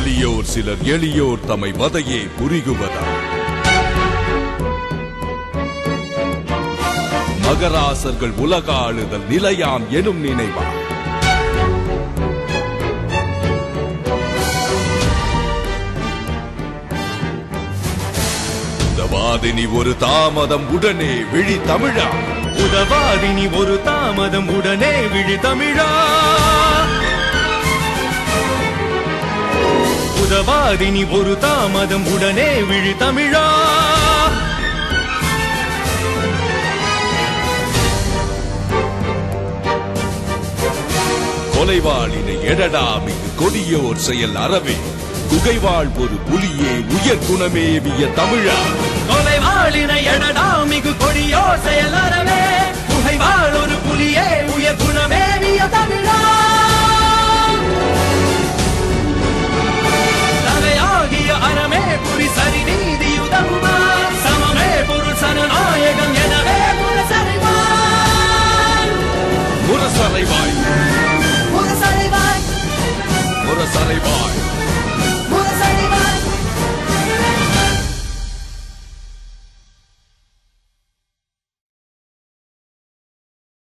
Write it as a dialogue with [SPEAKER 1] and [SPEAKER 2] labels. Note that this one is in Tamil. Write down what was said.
[SPEAKER 1] சிலர் எளியோர் தமை வதையே புரிகுவதா? மகராசர்கள் உலகாளுதல் நிலையாம் எனும் நினைவா? உதவாதினி ஒரு தாமதம் உடனே விழி தமிழா?
[SPEAKER 2] உதவாதினி ஒரு தாமதம் உடனே விழி தமிழா? உதவாதினி ஒரு தாமதம் உடனே விழி தமிழா.
[SPEAKER 1] கொலைவாளினை எடடா மிகு கொடியோர் செயல் அறவே. குகைவாழ் ஒரு புலியே உயர் குணமேவிய தமிழா.
[SPEAKER 2] கொலைவா